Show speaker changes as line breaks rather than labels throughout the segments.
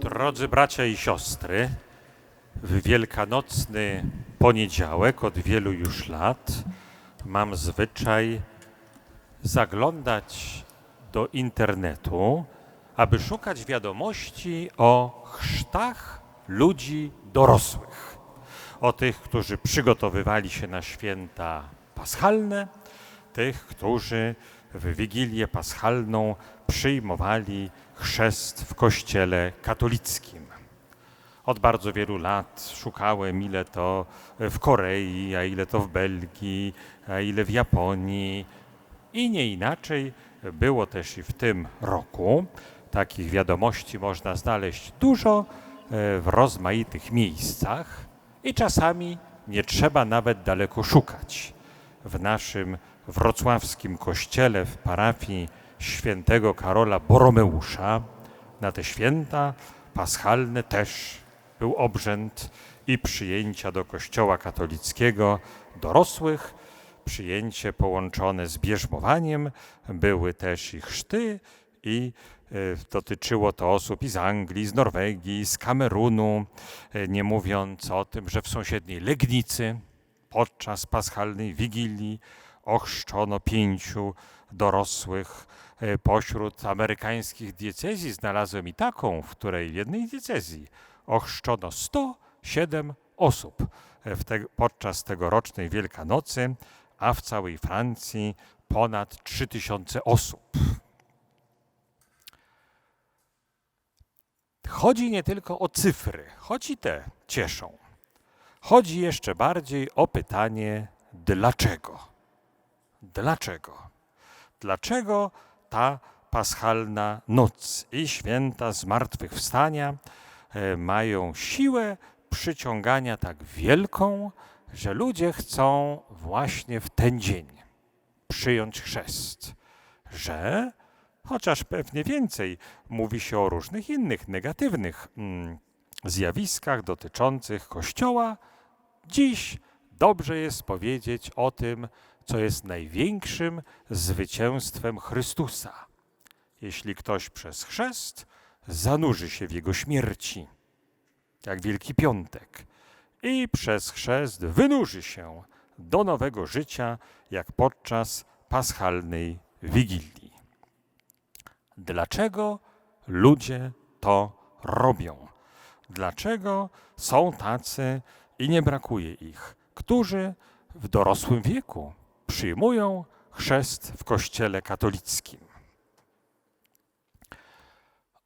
Drodzy bracia i siostry, w wielkanocny poniedziałek od wielu już lat mam zwyczaj zaglądać do internetu, aby szukać wiadomości o chrztach ludzi dorosłych. O tych, którzy przygotowywali się na święta paschalne, tych, którzy w Wigilię Paschalną przyjmowali chrzest w Kościele katolickim. Od bardzo wielu lat szukałem, ile to w Korei, a ile to w Belgii, a ile w Japonii. I nie inaczej było też i w tym roku. Takich wiadomości można znaleźć dużo e, w rozmaitych miejscach i czasami nie trzeba nawet daleko szukać. W naszym wrocławskim kościele w parafii świętego Karola Boromeusza. Na te święta paschalne też był obrzęd i przyjęcia do kościoła katolickiego dorosłych, przyjęcie połączone z bierzmowaniem, były też i chrzty i e, dotyczyło to osób i z Anglii, z Norwegii, z Kamerunu, e, nie mówiąc o tym, że w sąsiedniej Legnicy podczas paschalnej wigilii ochrzczono pięciu dorosłych. E, Pośród amerykańskich diecezji znalazłem i taką, w której jednej diecezji ochrzczono 107 osób e, w te, podczas tegorocznej Wielkanocy, a w całej Francji ponad 3000 osób. Chodzi nie tylko o cyfry, choć i te cieszą. Chodzi jeszcze bardziej o pytanie dlaczego. Dlaczego? Dlaczego ta paschalna noc i święta zmartwychwstania e, mają siłę przyciągania tak wielką, że ludzie chcą właśnie w ten dzień przyjąć chrzest, że chociaż pewnie więcej mówi się o różnych innych negatywnych mm, zjawiskach dotyczących Kościoła, dziś dobrze jest powiedzieć o tym, co jest największym zwycięstwem Chrystusa. Jeśli ktoś przez chrzest zanurzy się w jego śmierci, jak Wielki Piątek, i przez chrzest wynurzy się do nowego życia, jak podczas paschalnej wigilii. Dlaczego ludzie to robią? Dlaczego są tacy i nie brakuje ich, którzy w dorosłym wieku przyjmują chrzest w Kościele katolickim?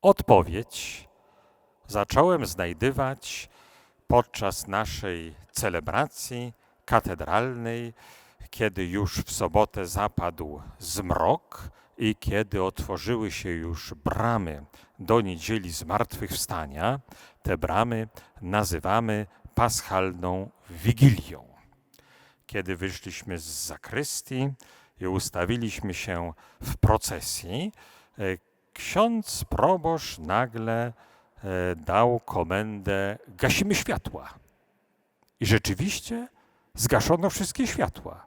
Odpowiedź zacząłem znajdywać podczas naszej celebracji katedralnej, kiedy już w sobotę zapadł zmrok i kiedy otworzyły się już bramy do niedzieli zmartwychwstania. Te bramy nazywamy paschalną wigilią. Kiedy wyszliśmy z zakrystii i ustawiliśmy się w procesji, e, ksiądz proboszcz nagle e, dał komendę: gasimy światła. I rzeczywiście zgaszono wszystkie światła.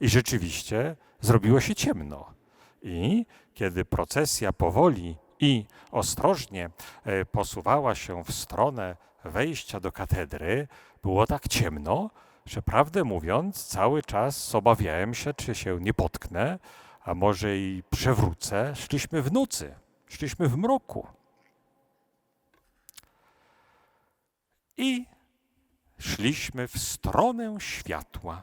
I rzeczywiście zrobiło się ciemno. I kiedy procesja powoli i ostrożnie e, posuwała się w stronę wejścia do katedry, było tak ciemno, że prawdę mówiąc, cały czas obawiałem się, czy się nie potknę, a może i przewrócę. Szliśmy w nocy, szliśmy w mroku. I szliśmy w stronę światła,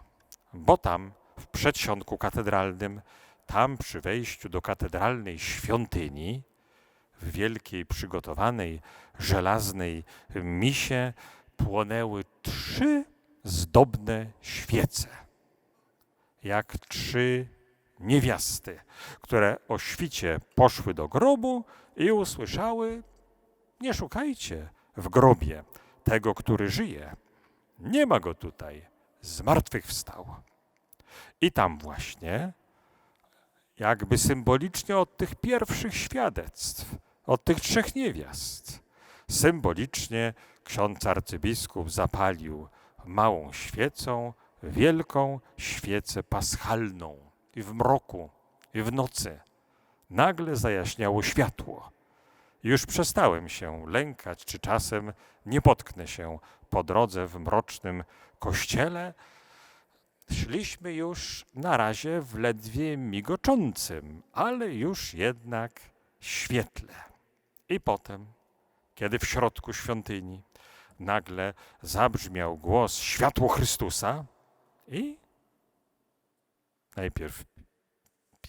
bo tam w przedsionku katedralnym, tam przy wejściu do katedralnej świątyni, w wielkiej przygotowanej żelaznej misie płonęły trzy zdobne świece, jak trzy niewiasty, które o świcie poszły do grobu i usłyszały: Nie szukajcie w grobie tego, który żyje. Nie ma go tutaj, zmartwychwstał. I tam właśnie, jakby symbolicznie od tych pierwszych świadectw, od tych trzech niewiast, symbolicznie ksiądz arcybiskup zapalił małą świecą, wielką świecę paschalną. I w mroku, i w nocy nagle zajaśniało światło. Już przestałem się lękać, czy czasem nie potknę się po drodze w mrocznym kościele. Szliśmy już na razie w ledwie migoczącym, ale już jednak świetle. I potem, kiedy w środku świątyni nagle zabrzmiał głos światło Chrystusa i najpierw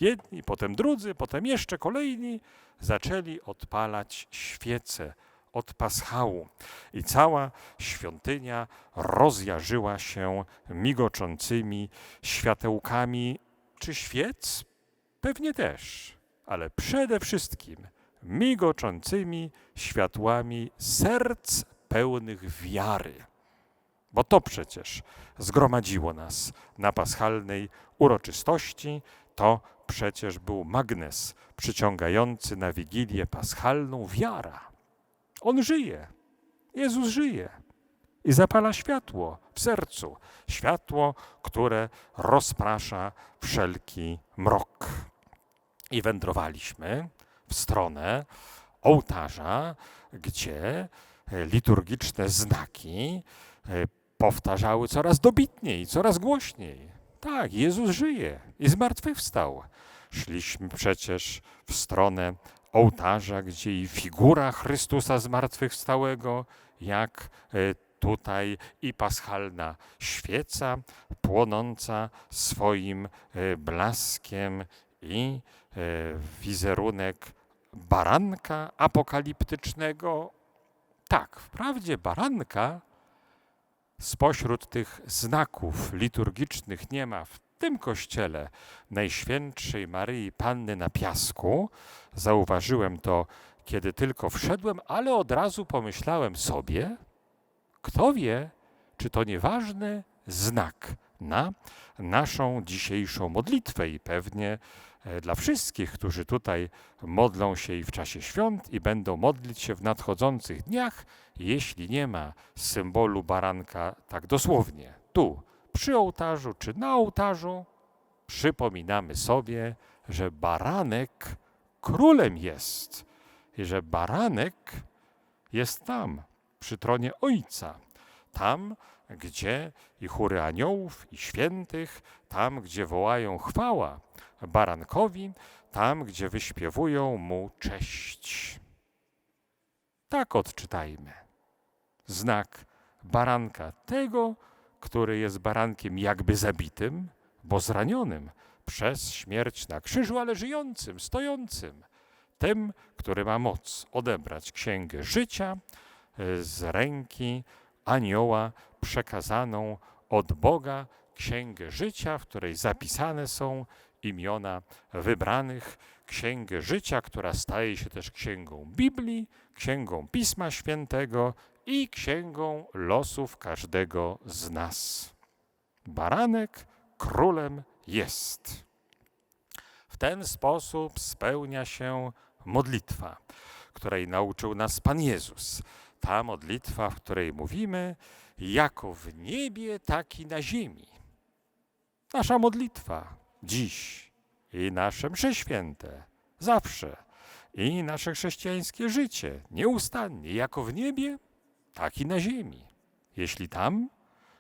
jedni, potem drudzy, potem jeszcze kolejni zaczęli odpalać świece od paschału i cała świątynia rozjarzyła się migoczącymi światełkami czy świec? Pewnie też, ale przede wszystkim migoczącymi światłami serc pełnych wiary. Bo to przecież zgromadziło nas na paschalnej uroczystości, to przecież był magnes przyciągający na Wigilię Paschalną wiara. On żyje. Jezus żyje. I zapala światło w sercu. Światło, które rozprasza wszelki mrok. I wędrowaliśmy w stronę ołtarza, gdzie liturgiczne znaki e, powtarzały coraz dobitniej, coraz głośniej. Tak, Jezus żyje i zmartwychwstał. Szliśmy przecież w stronę ołtarza, gdzie i figura Chrystusa zmartwychwstałego, jak e, tutaj i paschalna świeca płonąca swoim e, blaskiem i e, wizerunek baranka apokaliptycznego. Tak, wprawdzie baranka spośród tych znaków liturgicznych nie ma w tym kościele Najświętszej Maryi Panny na Piasku. Zauważyłem to, kiedy tylko wszedłem, ale od razu pomyślałem sobie, kto wie, czy to nieważny znak na naszą dzisiejszą modlitwę i pewnie dla wszystkich, którzy tutaj modlą się i w czasie świąt i będą modlić się w nadchodzących dniach, jeśli nie ma symbolu baranka tak dosłownie, tu przy ołtarzu czy na ołtarzu, przypominamy sobie, że baranek królem jest i że baranek jest tam, przy tronie Ojca, tam, gdzie i chóry aniołów i świętych, tam, gdzie wołają chwała barankowi, tam, gdzie wyśpiewują mu cześć. Tak odczytajmy. Znak baranka tego, który jest barankiem jakby zabitym, bo zranionym przez śmierć na krzyżu, ale żyjącym, stojącym, tym, który ma moc odebrać księgę życia e, z ręki anioła przekazaną od Boga, księgę życia, w której zapisane są imiona wybranych, księgę życia, która staje się też księgą Biblii, księgą Pisma Świętego i księgą losów każdego z nas. Baranek królem jest. W ten sposób spełnia się modlitwa, której nauczył nas Pan Jezus. Ta modlitwa, w której mówimy, jako w niebie, tak i na ziemi. Nasza modlitwa dziś i nasze msze święte, zawsze, i nasze chrześcijańskie życie, nieustannie, jako w niebie, tak i na ziemi. Jeśli tam,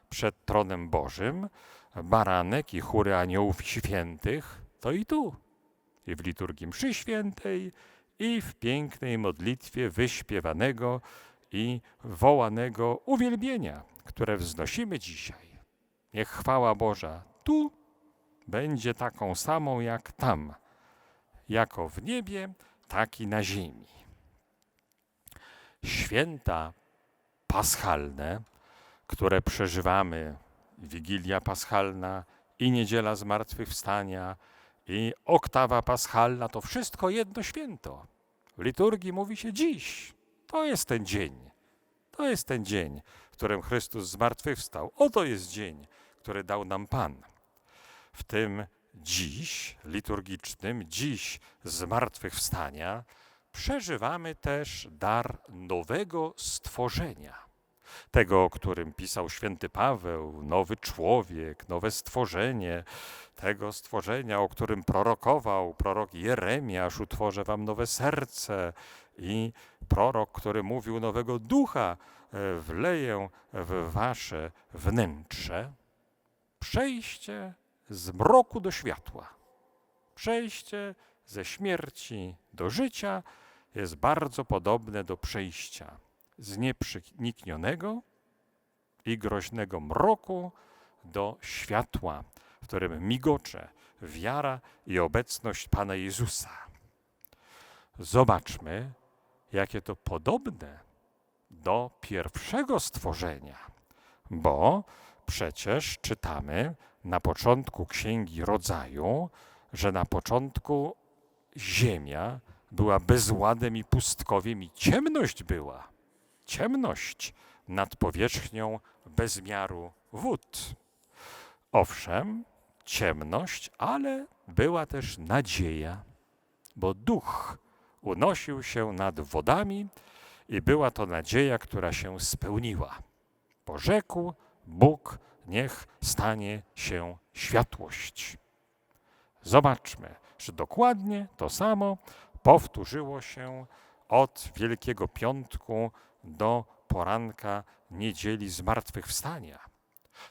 przed tronem Bożym, baranek i chóry aniołów świętych, to i tu, i w liturgii mszy świętej, i w pięknej modlitwie wyśpiewanego i wołanego uwielbienia, które wznosimy dzisiaj. Niech chwała Boża tu będzie taką samą jak tam, jako w niebie, tak i na ziemi. Święta paschalne, które przeżywamy, Wigilia Paschalna i Niedziela Zmartwychwstania i Oktawa Paschalna, to wszystko jedno święto. W liturgii mówi się dziś. To jest ten dzień. To jest ten dzień, w którym Chrystus zmartwychwstał. Oto jest dzień, który dał nam Pan. W tym dziś liturgicznym, dziś zmartwychwstania, przeżywamy też dar nowego stworzenia tego, o którym pisał święty Paweł, nowy człowiek, nowe stworzenie, tego stworzenia, o którym prorokował prorok Jeremiasz, utworzę wam nowe serce i prorok, który mówił nowego ducha e, wleję w wasze wnętrze. Przejście z mroku do światła, przejście ze śmierci do życia jest bardzo podobne do przejścia z nieprzeniknionego i groźnego mroku do światła, w którym migocze wiara i obecność Pana Jezusa. Zobaczmy, jakie to podobne do pierwszego stworzenia, bo przecież czytamy na początku Księgi Rodzaju, że na początku ziemia była bezładem i pustkowiem i ciemność była. Ciemność nad powierzchnią bezmiaru wód. Owszem, ciemność, ale była też nadzieja, bo duch unosił się nad wodami i była to nadzieja, która się spełniła. Porzekł Bóg, niech stanie się światłość. Zobaczmy, że dokładnie to samo powtórzyło się od Wielkiego Piątku do poranka niedzieli zmartwychwstania.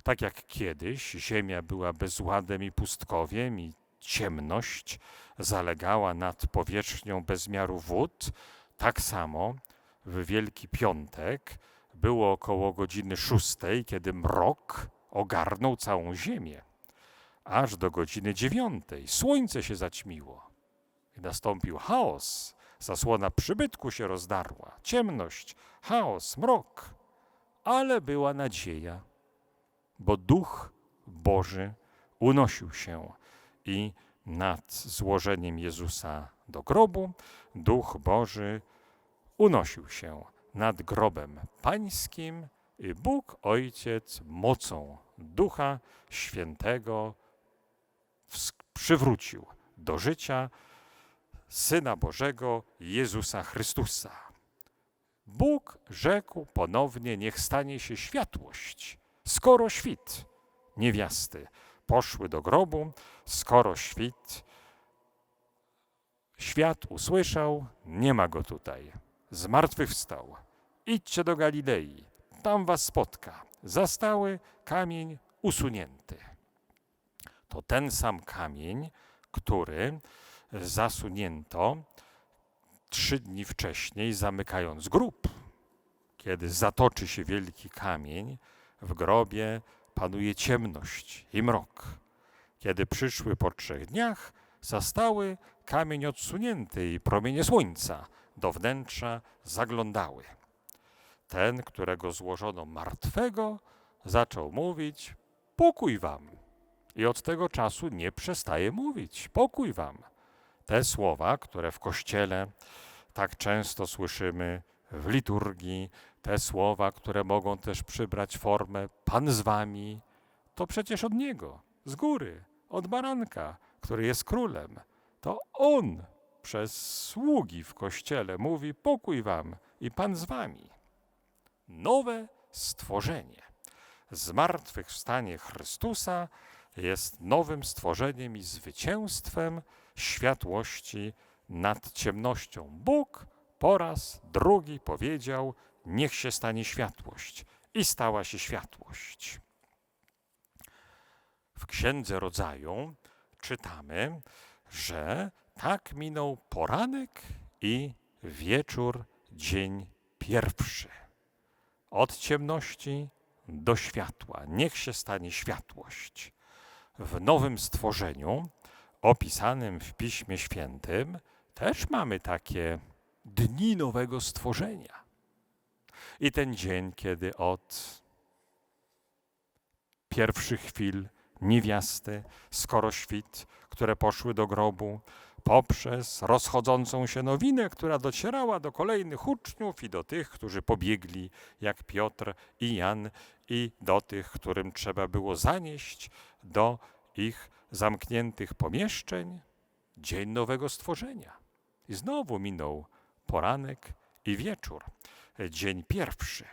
Tak jak kiedyś ziemia była bezładem i pustkowiem i ciemność zalegała nad powierzchnią bezmiaru wód, tak samo w Wielki Piątek było około godziny szóstej, kiedy mrok ogarnął całą ziemię. Aż do godziny dziewiątej słońce się zaćmiło nastąpił chaos. Zasłona przybytku się rozdarła, ciemność, chaos, mrok, ale była nadzieja, bo duch Boży unosił się i nad złożeniem Jezusa do grobu duch Boży unosił się nad grobem pańskim i Bóg Ojciec mocą Ducha Świętego przywrócił do życia Syna Bożego Jezusa Chrystusa. Bóg rzekł ponownie: Niech stanie się światłość, skoro świt niewiasty poszły do grobu, skoro świt, świat usłyszał: Nie ma go tutaj, zmartwychwstał. Idźcie do Galilei, tam was spotka. Zastały kamień usunięty. To ten sam kamień, który zasunięto trzy dni wcześniej, zamykając grób. Kiedy zatoczy się wielki kamień, w grobie panuje ciemność i mrok. Kiedy przyszły po trzech dniach, zastały kamień odsunięty i promienie słońca do wnętrza zaglądały. Ten, którego złożono martwego, zaczął mówić: Pokój wam. I od tego czasu nie przestaje mówić: Pokój wam. Te słowa, które w kościele tak często słyszymy w liturgii, te słowa, które mogą też przybrać formę Pan z wami, to przecież od Niego, z góry, od baranka, który jest królem. To On przez sługi w kościele mówi: Pokój wam i Pan z wami. Nowe stworzenie. Zmartwychwstanie Chrystusa jest nowym stworzeniem i zwycięstwem światłości nad ciemnością. Bóg po raz drugi powiedział: Niech się stanie światłość. I stała się światłość. W Księdze Rodzaju czytamy, że tak minął poranek i wieczór, dzień pierwszy. Od ciemności do światła. Niech się stanie światłość. W nowym stworzeniu, opisanym w Piśmie Świętym, też mamy takie dni nowego stworzenia. I ten dzień, kiedy od pierwszych chwil niewiasty, skoro świt, które poszły do grobu, poprzez rozchodzącą się nowinę, która docierała do kolejnych uczniów i do tych, którzy pobiegli, jak Piotr i Jan, i do tych, którym trzeba było zanieść do ich zamkniętych pomieszczeń, dzień nowego stworzenia. I znowu minął poranek i wieczór, dzień pierwszy.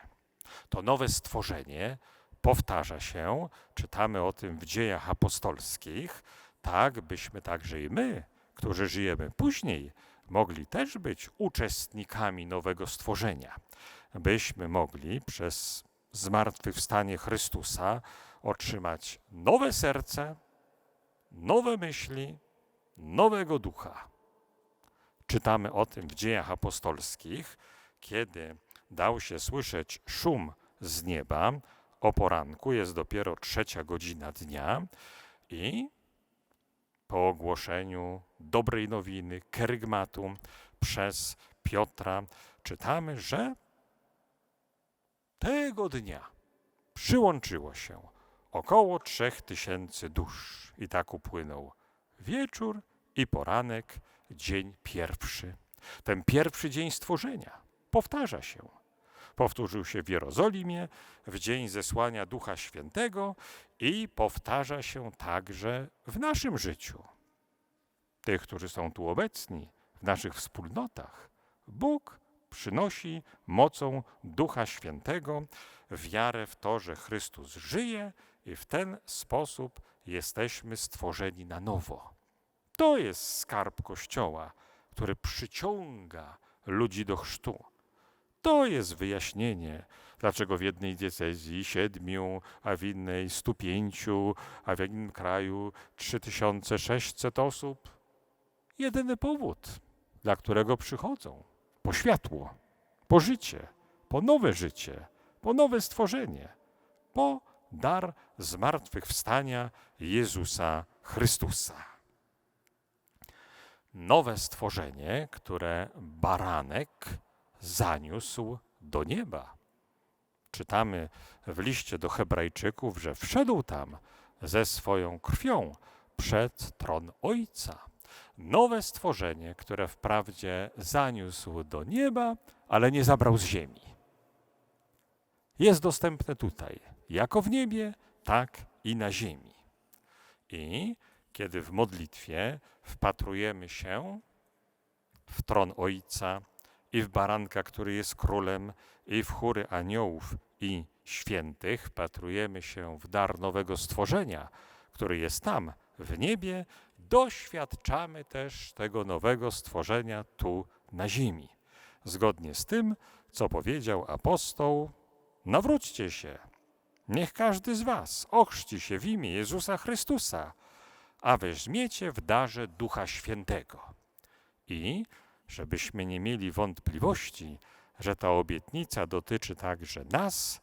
To nowe stworzenie powtarza się, czytamy o tym w dziejach apostolskich, tak byśmy także i my, którzy żyjemy później, mogli też być uczestnikami nowego stworzenia, byśmy mogli przez zmartwychwstanie Chrystusa otrzymać nowe serce, nowe myśli, nowego ducha. Czytamy o tym w dziejach apostolskich, kiedy dał się słyszeć szum z nieba, o poranku jest dopiero trzecia godzina dnia i po ogłoszeniu dobrej nowiny, kerygmatu przez Piotra, czytamy, że tego dnia przyłączyło się około trzech tysięcy dusz. I tak upłynął wieczór i poranek, dzień pierwszy. Ten pierwszy dzień stworzenia powtarza się. Powtórzył się w Jerozolimie w dzień zesłania Ducha Świętego i powtarza się także w naszym życiu. Tych, którzy są tu obecni, w naszych wspólnotach, Bóg przynosi mocą Ducha Świętego wiarę w to, że Chrystus żyje i w ten sposób jesteśmy stworzeni na nowo. To jest skarb Kościoła, który przyciąga ludzi do chrztu. To jest wyjaśnienie, dlaczego w jednej diecezji siedmiu, a w innej stu pięciu, a w innym kraju trzy tysiące sześćset osób. Jedyny powód, dla którego przychodzą po światło, po życie, po nowe życie, po nowe stworzenie, po dar zmartwychwstania Jezusa Chrystusa. Nowe stworzenie, które baranek zaniósł do nieba. Czytamy w liście do Hebrajczyków, że wszedł tam ze swoją krwią przed tron Ojca. Nowe stworzenie, które wprawdzie zaniósł do nieba, ale nie zabrał z ziemi. Jest dostępne tutaj, jako w niebie, tak i na ziemi. I kiedy w modlitwie wpatrujemy się w tron Ojca, i w baranka, który jest królem, i w chóry aniołów i świętych, wpatrujemy się w dar nowego stworzenia, który jest tam, w niebie, doświadczamy też tego nowego stworzenia tu na ziemi. Zgodnie z tym, co powiedział apostoł, nawróćcie się, niech każdy z was ochrzci się w imię Jezusa Chrystusa, a weźmiecie w darze Ducha Świętego. I żebyśmy nie mieli wątpliwości, że ta obietnica dotyczy także nas,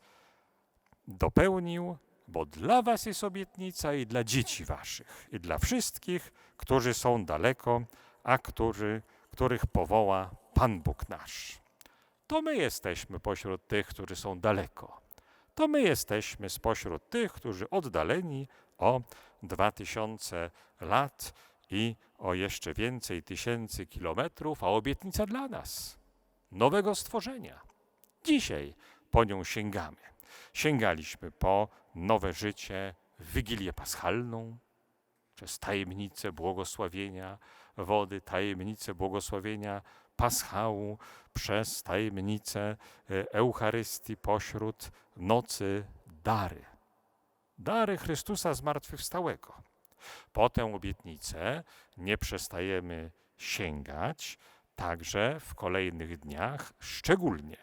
dopełnił, bo dla was jest obietnica i dla dzieci waszych, i dla wszystkich, którzy są daleko, a którzy, których powoła Pan Bóg nasz. To my jesteśmy pośród tych, którzy są daleko. To my jesteśmy spośród tych, którzy oddaleni o dwa tysiące lat i o jeszcze więcej tysięcy kilometrów, a obietnica dla nas nowego stworzenia. Dzisiaj po nią sięgamy. Sięgaliśmy po nowe życie, Wigilię Paschalną, przez tajemnicę błogosławienia wody, tajemnicę błogosławienia Paschału, przez tajemnicę e, Eucharystii pośród nocy dary. Dary Chrystusa zmartwychwstałego. Po tę obietnicę nie przestajemy sięgać także w kolejnych dniach, szczególnie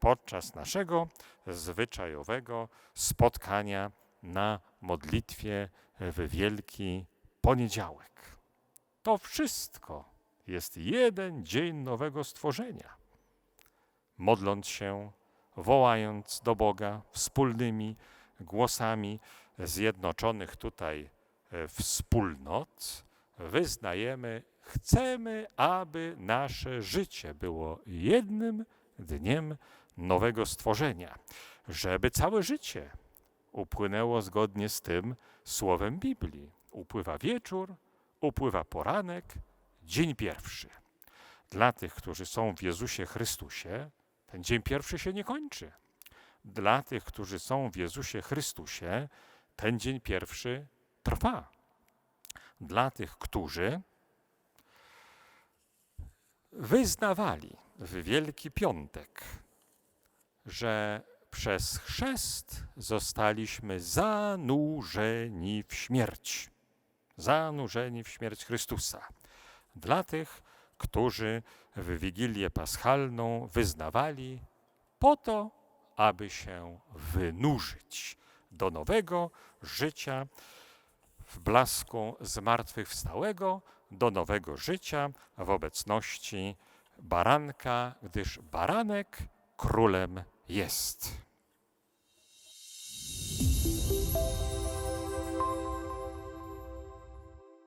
podczas naszego zwyczajowego spotkania na modlitwie w Wielki Poniedziałek. To wszystko jest jeden dzień nowego stworzenia. Modląc się, wołając do Boga wspólnymi głosami zjednoczonych tutaj E, wspólnot wyznajemy, chcemy, aby nasze życie było jednym dniem nowego stworzenia, żeby całe życie upłynęło zgodnie z tym słowem Biblii. Upływa wieczór, upływa poranek, dzień pierwszy. Dla tych, którzy są w Jezusie Chrystusie, ten dzień pierwszy się nie kończy. Dla tych, którzy są w Jezusie Chrystusie, ten dzień pierwszy trwa. Dla tych, którzy wyznawali w Wielki Piątek, że przez chrzest zostaliśmy zanurzeni w śmierć. Zanurzeni w śmierć Chrystusa. Dla tych, którzy w Wigilię Paschalną wyznawali po to, aby się wynurzyć do nowego życia w blasku zmartwychwstałego, do nowego życia w obecności baranka, gdyż baranek królem jest.